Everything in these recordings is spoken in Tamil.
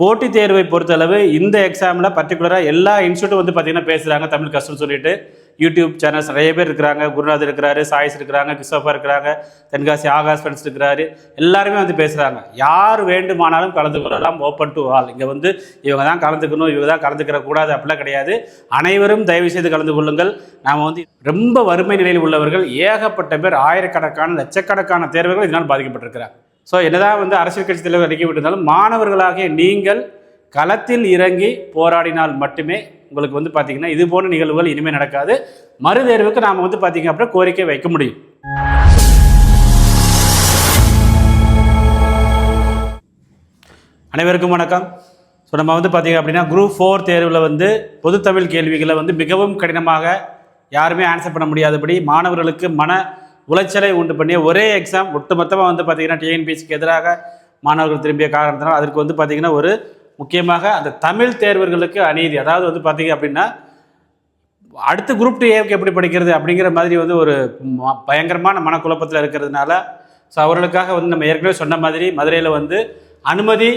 போட்டித் தேர்வை பொறுத்தளவு இந்த எக்ஸாமில் பர்டிகுலராக எல்லா இன்ஸ்டியூட்டும் வந்து பார்த்தீங்கன்னா பேசுகிறாங்க தமிழ் கஷ்டம்னு சொல்லிட்டு. யூடியூப் சேனல்ஸ் நிறைய பேர் இருக்கிறாங்க குருநாத் இருக்கிறாரு சாய்ஸ் இருக்கிறாங்க கிறிஸ்டோபா இருக்கிறாங்க தென்காசி ஆகாஷ் ஃப்ரெண்ட்ஸ் இருக்கிறாரு. எல்லாருமே வந்து பேசுகிறாங்க யார் வேண்டுமானாலும் கலந்து கொள்ளலாம் ஓப்பன் டு ஆல் இங்கே வந்து இவங்க தான் கலந்துக்கணும் இவங்க தான் கலந்துக்கிற கூடாது அப்படிலாம் கிடையாது. அனைவரும் தயவு செய்து கலந்து கொள்ளுங்கள். நாம் வந்து ரொம்ப வறுமை நிலையில் உள்ளவர்கள் ஏகப்பட்ட பேர் ஆயிரக்கணக்கான லட்சக்கணக்கான தேர்வுகள் இதனால் பாதிக்கப்பட்டிருக்கிறாங்க. ஸோ என்னதான் வந்து அரசியல் கட்சி தலைவர் அறிக்கை விட்டிருந்தாலும் மாணவர்களாகிய நீங்கள் களத்தில் இறங்கி போராடினால் மட்டுமே உங்களுக்கு வந்து பார்த்தீங்கன்னா இது போன்ற நிகழ்வுகள் இனிமேல் நடக்காது. மறு தேர்வுக்கு நாம் வந்து பார்த்தீங்க அப்படின்னா கோரிக்கை வைக்க முடியும். அனைவருக்கும் வணக்கம். ஸோ நம்ம வந்து பார்த்தீங்க அப்படின்னா குரூப் ஃபோர் தேர்வில் வந்து பொதுத்தமிழ் கேள்விகளை வந்து மிகவும் கடினமாக யாருமே ஆன்சர் பண்ண முடியாதபடி மாணவர்களுக்கு மன உளைச்சலை உண்டு பண்ணிய ஒரே எக்ஸாம் ஒட்டுமொத்தமாக வந்து பார்த்தீங்கன்னா டிஎன்பிஎஸ்சிக்கு எதிராக மாணவர்கள் திரும்பிய காரணத்தினால் அதற்கு வந்து பார்த்தீங்கன்னா ஒரு முக்கியமாக அந்த தமிழ் தேர்வர்களுக்கு அநீதி. அதாவது வந்து பார்த்தீங்க அப்படின்னா அடுத்த குரூப் டூ ஏவுக்கு எப்படி படிக்கிறது அப்படிங்கிற மாதிரி வந்து ஒரு பயங்கரமான மனக்குழப்பத்தில் இருக்கிறதுனால ஸோ அவர்களுக்காக வந்து நம்ம ஏற்கனவே சொன்ன மாதிரி மதுரையில் வந்து அனுமதி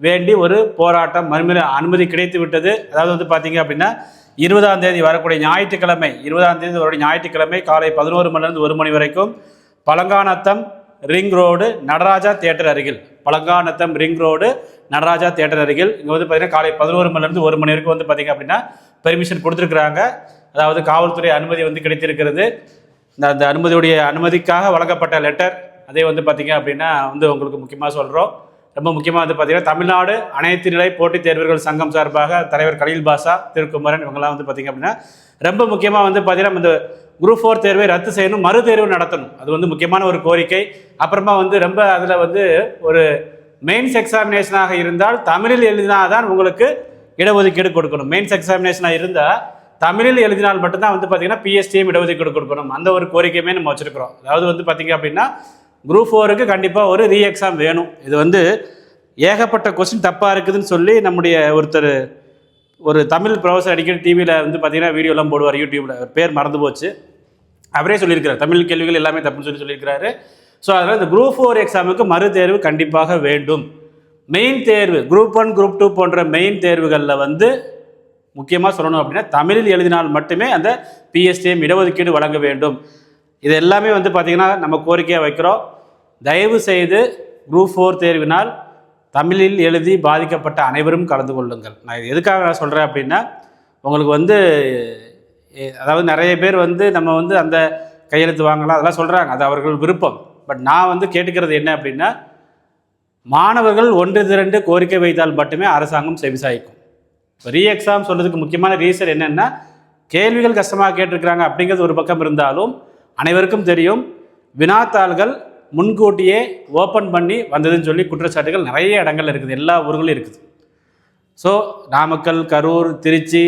வேண்டி ஒரு போராட்டம் மறுமுறை அனுமதி கிடைத்து விட்டது. அதாவது வந்து பார்த்தீங்க அப்படின்னா இருபதாம் தேதி வரக்கூடிய ஞாயிற்றுக்கிழமை இருபதாம் தேதி வரக்கூடிய ஞாயிற்றுக்கிழமை காலை பதினோரு மணிலேருந்து ஒரு மணி வரைக்கும் Palanganatham ring road Nataraja theatre அருகில். Palanganatham ring road Nataraja theatre அருகில். இங்கே வந்து பார்த்தீங்கன்னா காலை பதினோரு மணிலேருந்து ஒரு மணி வரைக்கும் வந்து பார்த்தீங்க அப்படின்னா பெர்மிஷன் கொடுத்துருக்குறாங்க. அதாவது காவல்துறை அனுமதி வந்து கிடைத்திருக்கிறது. இந்த அந்த அனுமதியுடைய அனுமதிக்காக வழங்கப்பட்ட லெட்டர் அதே வந்து பார்த்தீங்க அப்படின்னா வந்து உங்களுக்கு முக்கியமாக சொல்கிறோம் ரொம்ப முக்கியமாக வந்து பார்த்தீங்கன்னா தமிழ்நாடு அனைத்து நிலை போட்டித் தேர்வர்கள் சங்கம் சார்பாக தலைவர் கலீல் பாஷா திருக்குமரன் இவங்கெல்லாம் வந்து பார்த்தீங்க அப்படின்னா ரொம்ப முக்கியமாக வந்து பார்த்தீங்கன்னா இந்த குரூப் ஃபோர் தேர்வை ரத்து செய்யணும் மறு தேர்வு நடத்தணும். அது வந்து முக்கியமான ஒரு கோரிக்கை. அப்புறமா வந்து ரொம்ப அதில் வந்து ஒரு மெயின்ஸ் எக்ஸாமினேஷனாக இருந்தால் தமிழில் எழுதினாதான் உங்களுக்கு இடஒதுக்கீடு கொடுக்கணும். மெயின்ஸ் எக்ஸாமினேஷனாக இருந்தால் தமிழில் எழுதினால் மட்டும்தான் வந்து பார்த்தீங்கன்னா பிஎஸ்டியும் இடஒதுக்கீடு கொடுக்கணும். அந்த ஒரு கோரிக்கையுமே நம்ம வச்சுருக்கிறோம். அதாவது வந்து பார்த்தீங்க அப்படின்னா குரூப் ஃபோருக்கு கண்டிப்பாக ஒரு ரீ எக்ஸாம் வேணும். இது வந்து ஏகப்பட்ட கொஸ்டின் தப்பாக இருக்குதுன்னு சொல்லி நம்முடைய ஒருத்தர் ஒரு தமிழ் ப்ரொஃபஸர் அடிக்கடி டிவியில் வந்து பார்த்தீங்கன்னா வீடியோலாம் போடுவார் யூடியூப்பில் அவர் பேர் மறந்து போச்சு. அவரே சொல்லியிருக்கிறார் தமிழ் கேள்விகள் எல்லாமே தப்புன்னு சொல்லி சொல்லியிருக்கிறாரு. ஸோ அதனால் இந்த குரூப் ஃபோர் எக்ஸாமுக்கு மறு தேர்வு கண்டிப்பாக வேண்டும். மெயின் தேர்வு குரூப் ஒன் குரூப் டூ போன்ற மெயின் தேர்வுகளில் வந்து முக்கியமாக சொல்லணும் அப்படின்னா தமிழில் எழுதினால் மட்டுமே அந்த பிஎஸ்டிஎம் இடஒதுக்கீடு வழங்க வேண்டும். இது எல்லாமே வந்து பார்த்திங்கன்னா நம்ம கோரிக்கையாக வைக்கிறோம். தயவு செய்து குரூப் ஃபோர் தேர்வினால் தமிழில் எழுதி பாதிக்கப்பட்ட அனைவரும் கலந்து கொள்ளுங்கள். நான் எதுக்காக நான் சொல்கிறேன் அப்படின்னா உங்களுக்கு வந்து அதாவது நிறைய பேர் வந்து நம்ம வந்து அந்த கையெழுத்து வாங்கலாம் அதெல்லாம் சொல்கிறாங்க அது அவர்கள் விருப்பம். பட் நான் வந்து கேட்டுக்கிறது என்ன அப்படின்னா மாணவர்கள் ஒன்று திரண்டு கோரிக்கை வைத்தால் மட்டுமே அரசாங்கம் செவிசாய்க்கும் இப்போ ரீ எக்ஸாம் சொல்கிறதுக்கு முக்கியமான ரீசன் என்னென்னா கேள்விகள் கஷ்டமாக கேட்டிருக்கிறாங்க அப்படிங்கிறது ஒரு பக்கம் இருந்தாலும் அனைவருக்கும் தெரியும் வினாத்தாள்கள் முன்கூட்டியே ஓப்பன் பண்ணி வந்ததுன்னு சொல்லி குற்றச்சாட்டுகள் நிறைய இடங்கள்ல இருக்குது எல்லா ஊர்களும் இருக்குது. ஸோ நாமக்கல் கரூர் திருச்சி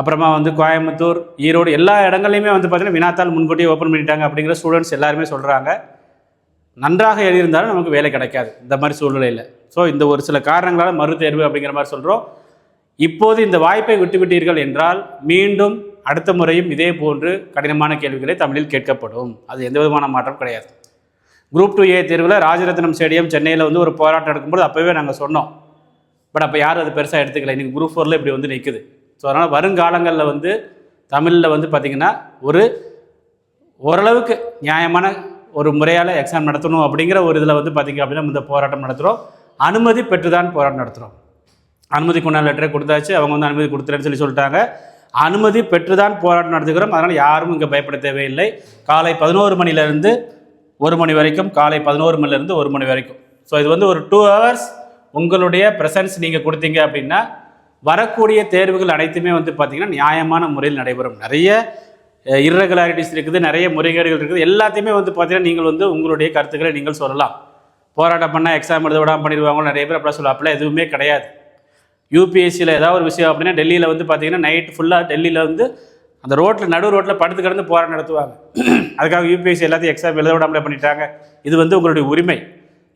அப்புறமா வந்து கோயம்புத்தூர் ஈரோடு எல்லா இடங்கள்லையுமே வந்து பார்த்தீங்கன்னா வினாத்தாள் முன்கூட்டியே ஓப்பன் பண்ணிட்டாங்க அப்படிங்கிற ஸ்டூடெண்ட்ஸ் எல்லாருமே சொல்கிறாங்க நன்றாக எழுதியிருந்தாலும் நமக்கு வேலை கிடைக்காது இந்த மாதிரி சூழ்நிலையில். ஸோ இந்த ஒரு சில காரணங்களால் மறு தேர்வு அப்படிங்கிற மாதிரி சொல்கிறோம் இப்போது இந்த வாய்ப்பை விட்டுவிட்டீர்கள் என்றால் மீண்டும் அடுத்த முறையும் இதே போன்று கடினமான கேள்விகளை தமிழில் கேட்கப்படும். அது எந்த விதமான மாற்றம் கிடையாது. குரூப் டூ ஏ தேர்வில் ராஜரத்னம் ஸ்டேடியம் சென்னையில் வந்து ஒரு போராட்டம் நடக்கும்போது அப்போவே நாங்கள் சொன்னோம். பட் அப்போ யாரும் அது பெருசாக எடுத்துக்கல. இன்றைக்கி குரூப் ஃபோரில் இப்படி வந்து நிற்குது ஸோ அதனால் வருங்காலங்களில் வந்து தமிழில் வந்து பார்த்திங்கன்னா ஒரு ஓரளவுக்கு நியாயமான ஒரு முறையால் எக்ஸாம் நடத்தணும் அப்படிங்கிற ஒரு இதில் வந்து பார்த்திங்க அப்படின்னா இந்த போராட்டம் நடத்துகிறோம் அனுமதி பெற்று தான் போராட்டம் நடத்துகிறோம் அனுமதி உண்டான லெட்டரை கொடுத்தாச்சு. அவங்க வந்து அனுமதி கொடுத்துறேன்னு சொல்லி சொல்லிட்டாங்க. அனுமதி பெற்று தான் போராட்டம் நடத்துகிறோம். அதனால் யாரும் இங்கே பயப்பட தேவையில்லை. காலை பதினோரு மணிலேருந்து ஒரு மணி வரைக்கும் காலை பதினோரு மணிலேருந்து ஒரு மணி வரைக்கும். ஸோ இது வந்து ஒரு டூ ஹவர்ஸ் உங்களுடைய ப்ரெசன்ஸ் நீங்கள் கொடுத்தீங்க அப்படின்னா வரக்கூடிய தேர்வுகள் அனைத்துமே வந்து பார்த்திங்கன்னா நியாயமான முறையில் நடைபெறும். நிறைய இர்ரெகுலாரிட்டிஸ் இருக்குது நிறைய முறைகேடுகள் இருக்குது. எல்லாத்தையுமே வந்து பார்த்தீங்கன்னா நீங்கள் வந்து உங்களுடைய கருத்துக்களை நீங்கள் சொல்லலாம். போராட்டம் பண்ணால் எக்ஸாம் எழுத விடாமல் பண்ணிடுவாங்க நிறைய பேர் அப்படிலாம் சொல்லலாம் அப்படிலாம் எதுவுமே கிடையாது. யூபிஎஸ்சியில் ஏதாவது ஒரு விஷயம் அப்படின்னா டெல்லியில் வந்து பார்த்தீங்கன்னா நைட் ஃபுல்லாக டெல்லியில் வந்து அந்த ரோட்டில் நடு ரோட்டில் படுத்து கிடந்து போராட்டம் நடத்துவாங்க. அதுக்காக யூபிஎஸ்சி எல்லாத்தையும் எக்ஸாம் எழுத விடாமலே பண்ணிட்டாங்க. இது வந்து உங்களுடைய உரிமை.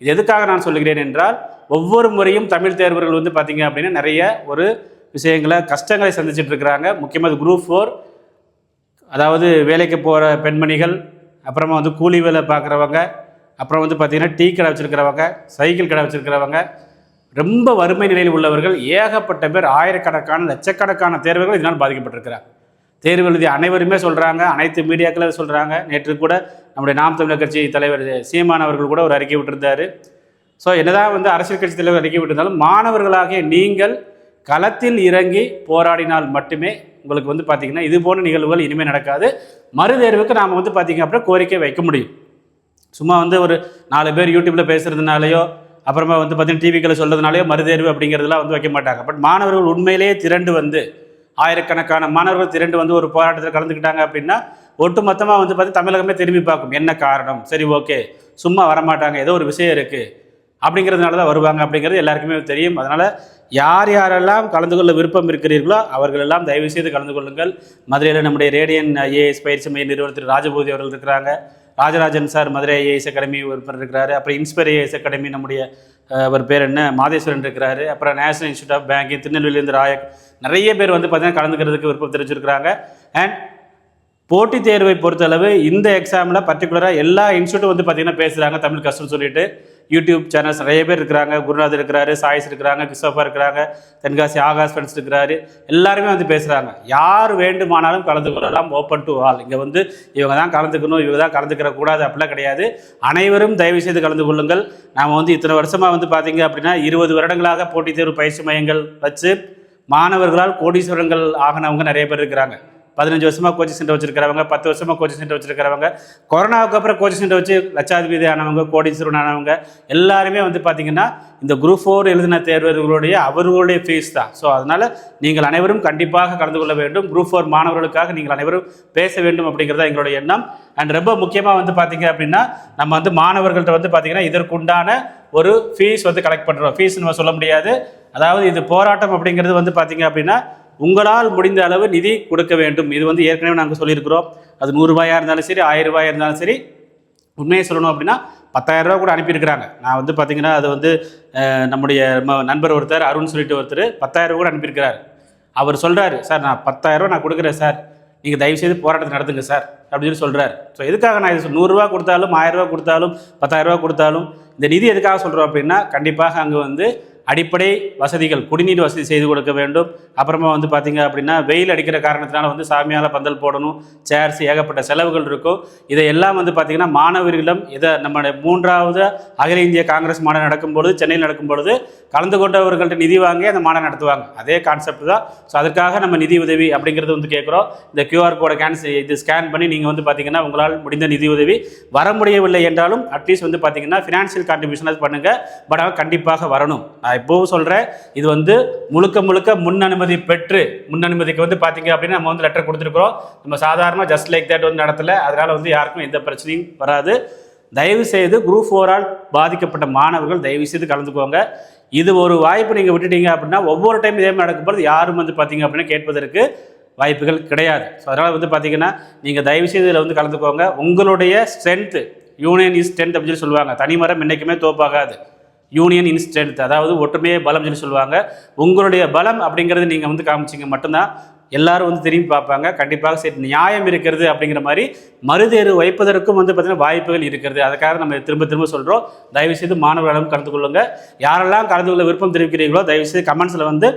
இது எதுக்காக நான் சொல்லுகிறேன் என்றால் ஒவ்வொரு முறையும் தமிழ் தேர்வர்கள் வந்து பார்த்தீங்க அப்படின்னா நிறைய ஒரு விஷயங்களை கஷ்டங்களை சந்திச்சுட்டு இருக்கிறாங்க. முக்கியமாக குரூப் ஃபோர் அதாவது வேலைக்கு போகிற பெண்மணிகள் அப்புறமா வந்து கூலி வேலை பார்க்குறவங்க அப்புறம் வந்து பார்த்திங்கன்னா டீ கடை வச்சுருக்கிறவங்க சைக்கிள் கடை வச்சுருக்கிறவங்க ரொம்ப வறுமை நிலையில் உள்ளவர்கள் ஏகப்பட்ட பேர் ஆயிரக்கணக்கான லட்சக்கணக்கான தேர்வுகள் இதனால் பாதிக்கப்பட்டிருக்கிறார். தேர்வு எழுதிய அனைவருமே சொல்கிறாங்க அனைத்து மீடியாக்களும் சொல்கிறாங்க நேற்று கூட நம்முடைய நாம் தமிழர் கட்சி தலைவர் சீமான் அவர்கள் கூட ஒரு அறிக்கை விட்டிருந்தார். ஸோ என்னதான் வந்து அரசியல் கட்சி தலைவர் அறிக்கை விட்டிருந்தாலும் மாணவர்களாகிய நீங்கள் களத்தில் இறங்கி போராடினால் மட்டுமே உங்களுக்கு வந்து பார்த்தீங்கன்னா இது போன்ற நிகழ்வுகள் இனிமேல் நடக்காது. மறு தேர்வுக்கு நாம் வந்து பார்த்தீங்க அப்படின்னா கோரிக்கை வைக்க முடியும். சும்மா வந்து ஒரு நாலு பேர் யூடியூப்பில் பேசுகிறதுனாலையோ அப்புறமா வந்து பார்த்தீங்கன்னா டிவிக்களில் சொல்கிறதுனாலையோ மறுதேர்வு அப்படிங்கிறதுலாம் வந்து வைக்க மாட்டாங்க. பட் மாணவர்கள் உண்மையிலேயே திரண்டு வந்து ஆயிரக்கணக்கான மாணவர்கள் திரண்டு வந்து ஒரு போராட்டத்தில் கலந்துக்கிட்டாங்க அப்படின்னா ஒட்டு மொத்தமாக வந்து பார்த்து தமிழகமே திரும்பி பார்க்கும். என்ன காரணம்? சரி ஓகே சும்மா வரமாட்டாங்க. ஏதோ ஒரு விஷயம் இருக்குது அப்படிங்கிறதுனால தான் வருவாங்க அப்படிங்கிறது எல்லாருக்குமே தெரியும். அதனால் யார் யாரெல்லாம் கலந்து கொள்ள விருப்பம் இருக்கிறீர்களோ அவர்கள் எல்லாம் தயவு செய்து கலந்து கொள்ளுங்கள். மதுரையில் நம்முடைய ரேடியன் ஐஏஎஸ் பயிற்சி மைய நிறுவனத்தில் ராஜபூதி அவர்கள் இருக்கிறாங்க. Rajarajan sir Madurai IAS academy உறுப்பினர் இருக்கிறாரு. அப்புறம் இன்ஸ்பயர் ஐஏஎஸ் அகாடமி நம்முடைய அவர் பேர் என்ன? மாதேஸ்வரன் இருக்கிறாரு. அப்புறம் நேஷனல் இன்ஸ்டியூட் ஆஃப் பேங்கிங் திருநெல்வேலியிலேருந்து ராயக். நிறைய பேர் வந்து பார்த்தீங்கன்னா கலந்துக்கிறதுக்கு விருப்பம் தெரிவிச்சிருக்கிறாங்க. அண்ட் போட்டித் தேர்வை பொறுத்தளவு இந்த எக்ஸாமில் பர்டிகுலராக எல்லா இன்ஸ்டியூட்டும் வந்து பார்த்தீங்கன்னா பேசுகிறாங்க தமிழ் கஷ்டம்னு சொல்லிட்டு. யூடியூப் சேனல்ஸ் நிறைய பேர் இருக்கிறாங்க. குருநாத் இருக்கிறாரு சாய்ஸ் இருக்கிறாங்க கிறிஸ்டோஃபர் இருக்கிறாங்க தென்காசி ஆகாஷ் ஃப்ரெண்ட்ஸ் இருக்கிறாரு. எல்லாருமே வந்து பேசுகிறாங்க யார் வேண்டுமானாலும் கலந்து கொள்ளலாம். ஓப்பன் டு ஆல் இங்கே வந்து இவங்க தான் கலந்துக்கணும். இவங்க தான் கலந்துக்கிற கூடாது. அப்படிலாம் கிடையாது. அனைவரும் தயவு செய்து கலந்து கொள்ளுங்கள். நாம் வந்து இத்தனை வருஷமாக வந்து பார்த்தீங்க அப்படின்னா இருபது வருடங்களாக போட்டித் தேர்வு பயிற்சி மையங்கள் வச்சு மாணவர்களால் கோடீஸ்வரங்கள் ஆகினவங்க நிறைய பேர் இருக்கிறாங்க. பதினஞ்சு வருஷமாக கோச்சிங் சென்டர் வச்சிருக்கிறவங்க பத்து வருஷமாக கோச்சிங் சென்டர் வச்சிருக்கிறவங்க கொரோனாவுக்கு அப்புறம் கோச்சிங் சென்டர் வச்சு லட்சாதிபதி ஆனவங்க கோடீஸ்வரன் ஆனவங்க எல்லாருமே வந்து பார்த்தீங்கன்னா இந்த குரூப் ஃபோர் எழுதின தேர்வர்களுடைய அவர்களுடைய ஃபீஸ் தான். ஸோ அதனால் நீங்கள் அனைவரும் கண்டிப்பாக கலந்து கொள்ள வேண்டும். குரூப் ஃபோர் மாணவர்களுக்காக நீங்கள் அனைவரும் பேச வேண்டும் அப்படிங்கிறதா எங்களுடைய எண்ணம். அண்ட் ரொம்ப முக்கியமாக வந்து பார்த்தீங்க அப்படின்னா நம்ம வந்து மாணவர்கள்ட்ட வந்து பார்த்தீங்கன்னா இதற்குண்டான ஒரு ஃபீஸ் வந்து கலெக்ட் பண்ணுறோம் ஃபீஸ் நம்ம சொல்ல முடியாது. அதாவது இது போராட்டம் அப்படிங்கிறது வந்து பார்த்தீங்க அப்படின்னா உங்களால் முடிந்த அளவு நிதி கொடுக்க வேண்டும். இது வந்து ஏற்கனவே நாங்கள் சொல்லியிருக்கிறோம். அது நூறுரூபாயாக இருந்தாலும் சரி ஆயிரம் ரூபாயாக இருந்தாலும் சரி உண்மையை சொல்லணும் அப்படின்னா பத்தாயிரம் ரூபா கூட அனுப்பியிருக்கிறாங்க. நான் வந்து பார்த்தீங்கன்னா அது வந்து நம்முடைய ம- நண்பர் ஒருத்தர் அருண் சொல்லிட்டு ஒருத்தர் பத்தாயிரம் ரூபா கூட அனுப்பியிருக்கிறார். அவர் சொல்கிறாரு சார் நான் பத்தாயிரம் ரூபா நான் கொடுக்குறேன் சார். நீங்கள் தயவுசெய்து போராட்டத்தை நடத்துங்க சார். அப்படின்னு சொல்லி சொல்கிறார் ஸோ எதுக்காக நான் இது நூறுரூவா கொடுத்தாலும் ஆயிரம் ரூபா கொடுத்தாலும் பத்தாயிரம் ரூபா கொடுத்தாலும் இந்த நிதி எதுக்காக சொல்கிறோம் அப்படின்னா கண்டிப்பாக அங்கே வந்து அடிப்படை வசதிகள் குடிநீர் வசதி செய்து கொடுக்க வேண்டும். அப்புறமா வந்து பார்த்தீங்க அப்படின்னா வெயில் அடிக்கிற காரணத்தினால வந்து சாமியால் பந்தல் போடணும் சேர்ஸ் ஏகப்பட்ட செலவுகள் இருக்கும். இதையெல்லாம் வந்து பார்த்தீங்கன்னா மாணவர்களிடம் இதை நம்ம மூன்றாவது அகில இந்திய காங்கிரஸ் மாநாடு நடக்கும்பொழுது சென்னையில் நடக்கும் பொழுது கலந்து கொண்டவர்கள்ட்ட நிதி வாங்கி அந்த மாநாடு நடத்துவாங்க. அதே கான்செப்ட் தான். ஸோ அதற்காக நம்ம நிதி உதவி அப்படிங்கிறது வந்து கேட்குறோம் இந்த கியூஆர் கோடை கேன்சல் இது ஸ்கேன் பண்ணி நீங்கள் வந்து பார்த்தீங்கன்னா உங்களால் முடிந்த நிதி உதவி வர முடியவில்லை என்றாலும் அட்லீஸ்ட் வந்து பார்த்தீங்கன்னா ஃபினான்ஷியல் கான்ட்ரிபியூஷன் பண்ணுங்கள் பட் ஆனால் கண்டிப்பாக வரணும். நான் இப்போவும் சொல்கிறேன் இது வந்து முழுக்க முழுக்க முன் அனுமதி பெற்று முன் அனுமதிக்கு வந்து பார்த்தீங்க அப்படின்னா நம்ம வந்து லெட்டர் கொடுத்துருக்குறோம். நம்ம சாதாரணமாக ஜஸ்ட் லைக் தட் வந்து நடத்தலை. அதனால் வந்து யாருக்கும் எந்த பிரச்சனையும் வராது. தயவு செய்து குரூப் ஃபோரால் பாதிக்கப்பட்ட மாணவர்கள் தயவு செய்து கலந்துக்கோங்க. இது ஒரு வாய்ப்பு நீங்கள் விட்டுட்டீங்க அப்படின்னா ஒவ்வொரு டைம் இதே மாதிரி நடக்கும்போது யாரும் வந்து பார்த்தீங்க அப்படின்னா கேட்பதற்கு வாய்ப்புகள் கிடையாது. ஸோ அதனால் வந்து பார்த்தீங்கன்னா நீங்கள் தயவு செய்து இதில் வந்து கலந்துக்கோங்க. உங்களுடைய ஸ்ட்ரென்த்து யூனியன் இஸ் ஸ்ட்ரென்த் அப்படின்னு சொல்லி சொல்லுவாங்க தனிமரம் என்றைக்குமே தோப்பாகாது. யூனியன் இன்ஸ்டன்ட் அதாவது ஒற்றுமையே பலம் சொல்லி சொல்லுவாங்க. உங்களுடைய பலம் அப்படிங்கிறது நீங்கள் வந்து காமிச்சிங்க மட்டும்தான். எல்லாரும் வந்து திரும்பி பார்ப்பாங்க. கண்டிப்பாக சரி நியாயம் இருக்கிறது அப்படிங்கிற மாதிரி மறுதேர்வு வைப்பதற்கும் வந்து பார்த்திங்கன்னா வாய்ப்புகள் இருக்கிறது. அதுக்காக நம்ம திரும்ப திரும்ப சொல்கிறோம் தயவுசெய்து மாணவர்களும் கலந்து கொள்ளுங்கள் யாரெல்லாம் கலந்து கொள்ள விருப்பம் தெரிவிக்கிறீங்களோ தயவுசெய்து கமெண்ட்ஸில் வந்து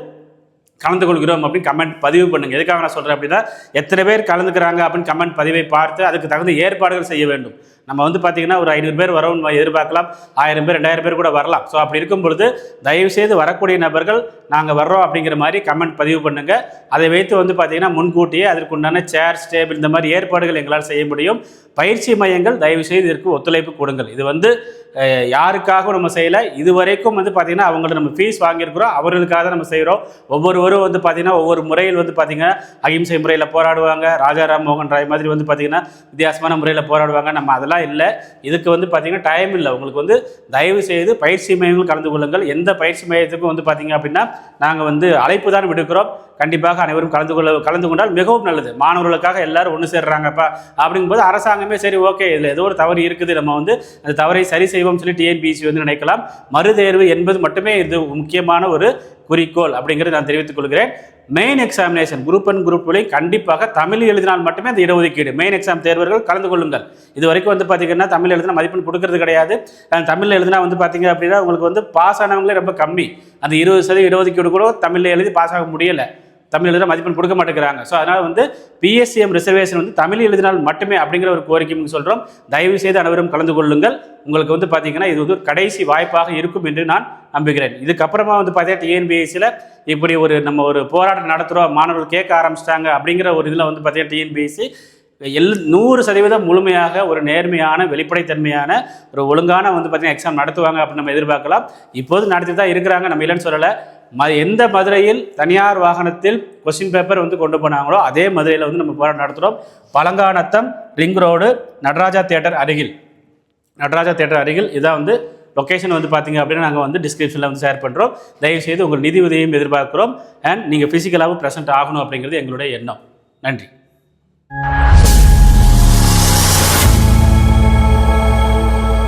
கலந்து கொள்கிறோம் அப்படின்னு கமெண்ட் பதிவு பண்ணுங்க. எதுக்காக நான் சொல்கிறேன் அப்படின்னா எத்தனை பேர் கலந்துக்கிறாங்க அப்படின்னு கமெண்ட் பதிவை பார்த்து அதுக்கு தகுந்த ஏற்பாடுகள் செய்ய வேண்டும். நம்ம வந்து பார்த்தீங்கன்னா ஒரு ஐநூறு பேர் வரோம்னு எதிர்பார்க்கலாம். ஆயிரம் பேர் ரெண்டாயிரம் பேர் கூட வரலாம். ஸோ அப்படி இருக்கும் பொழுது தயவு செய்து வரக்கூடிய நபர்கள் நாங்கள் வர்றோம் அப்படிங்கிற மாதிரி கமெண்ட் பதிவு பண்ணுங்க. அதை வைத்து வந்து பார்த்தீங்கன்னா முன்கூட்டியே அதற்குண்டான சேர் டேபிள் இந்த மாதிரி ஏற்பாடுகள் எங்களால் செய்ய முடியும். பயிற்சி மையங்கள் தயவு செய்து இதற்கு ஒத்துழைப்பு கொடுங்கள். இது வந்து யாருக்காகவும் நம்ம செய்யலை? இதுவரைக்கும் வந்து பார்த்திங்கன்னா அவங்கள்ட்ட நம்ம ஃபீஸ் வாங்கியிருக்கிறோம். அவர்களுக்காக தான் நம்ம செய்கிறோம் ஒவ்வொருவரும் வந்து பார்த்தீங்கன்னா ஒவ்வொரு முறையில் வந்து பார்த்திங்கன்னா அகிம்சை முறையில் போராடுவாங்க. ராஜாராம் மோகன் ராய் மாதிரி வந்து பார்த்திங்கன்னா வித்தியாசமான முறையில் போராடுவாங்க. நம்ம அதெல்லாம் இல்லை. இதுக்கு வந்து பார்த்திங்கன்னா டைம் இல்லை. உங்களுக்கு வந்து தயவு செய்து பயிற்சி மையங்கள் கலந்து கொள்ளுங்கள். எந்த பயிற்சி மையத்துக்கும் வந்து பார்த்தீங்க அப்படின்னா நாங்கள் வந்து அழைப்பு தான் விடுக்கிறோம். கண்டிப்பாக அனைவரும் கலந்து கொள்ள கலந்து கொண்டால் மிகவும் நல்லது. மாணவர்களுக்காக எல்லாரும் ஒன்று சேர்றாங்கப்பா. அப்படிங்கும்போது அரசாங்கமே சரி ஓகே. இதில் ஏதோ ஒரு தவறு இருக்குது. நம்ம வந்து அந்த தவறை சரி செய்ய செய்வோம் சொல்லி டிஎன்பிசி வந்து நினைக்கலாம். மறுதேர்வு என்பது மட்டுமே இது முக்கியமான ஒரு குறிக்கோள் அப்படிங்கிறத நான் தெரிவித்துக் கொள்கிறேன். மெயின் எக்ஸாமினேஷன் குரூப் அண்ட் குரூப்லையும் கண்டிப்பாக தமிழ் எழுதினால் மட்டுமே அந்த இடஒதுக்கீடு மெயின் எக்ஸாம் தேர்வர்கள் கலந்து கொள்ளுங்கள். இது வரைக்கும் வந்து பார்த்தீங்கன்னா தமிழ் எழுதினா மதிப்பெண் கொடுக்கறது கிடையாது. அஹ் தமிழ் எழுதினா வந்து பார்த்தீங்க அப்படின்னா உங்களுக்கு வந்து பாஸ் ஆனவங்களே ரொம்ப கம்மி. அந்த இருபது சதவீதம் இடஒதுக்கீடு கூட தமிழில் எழுதி பாஸ் ஆக முடியலை. தமிழ் எழுத மதிப்பெண் கொடுக்க மாட்டேங்கிறாங்க. ஸோ அதனால் வந்து பிஎஸ்சிஎம் ரிசர்வேஷன் வந்து தமிழ் எழுதினால் மட்டுமே அப்படிங்கிற ஒரு கோரிக்கைன்னு சொல்கிறோம் தயவு செய்து அனைவரும் கலந்து கொள்ளுங்கள். உங்களுக்கு வந்து பார்த்தீங்கன்னா இது வந்து கடைசி வாய்ப்பாக இருக்கும் என்று நான் நம்புகிறேன். இதுக்கப்புறமா வந்து பார்த்தீங்கன்னா டிஎன்பிஎஸ்சியில் இப்படி ஒரு நம்ம ஒரு போராட்டம் நடத்துகிறோம் மாணவர்கள் கேட்க ஆரம்பிச்சிட்டாங்க அப்படிங்கிற ஒரு இதில் வந்து பார்த்தீங்கன்னா டிஎன்பிஎஸ்சி எல் நூறு சதவீதம் முழுமையாக ஒரு நேர்மையான வெளிப்படைத்தன்மையான ஒரு ஒழுங்கான வந்து பார்த்தீங்கன்னா எக்ஸாம் நடத்துவாங்க அப்படின்னு நம்ம எதிர்பார்க்கலாம். இப்போது நடத்தி தான் இருக்கிறாங்க. நம்ம இல்லைன்னு சொல்லலை. ம எந்த மதுரையில் தனியார் வாகனத்தில் கொஸ்டின் பேப்பர் வந்து கொண்டு போனாங்களோ அதே மதுரையில் வந்து நம்ம போராட்டம் நடத்துகிறோம் Palanganatham ring road Nataraja theatre அருகில். நடராஜா தேட்டர் அருகில். இதான் வந்து லொக்கேஷன் வந்து பார்த்தீங்க அப்படின்னா நாங்கள் வந்து டிஸ்கிரிப்ஷனில் வந்து ஷேர் பண்ணுறோம் தயவுசெய்து உங்கள் நிதி உதவியும் எதிர்பார்க்குறோம். அண்ட் நீங்கள் ஃபிசிக்கலாகவும் ப்ரெசென்ட் ஆகணும் அப்படிங்கிறது எங்களுடைய எண்ணம். நன்றி.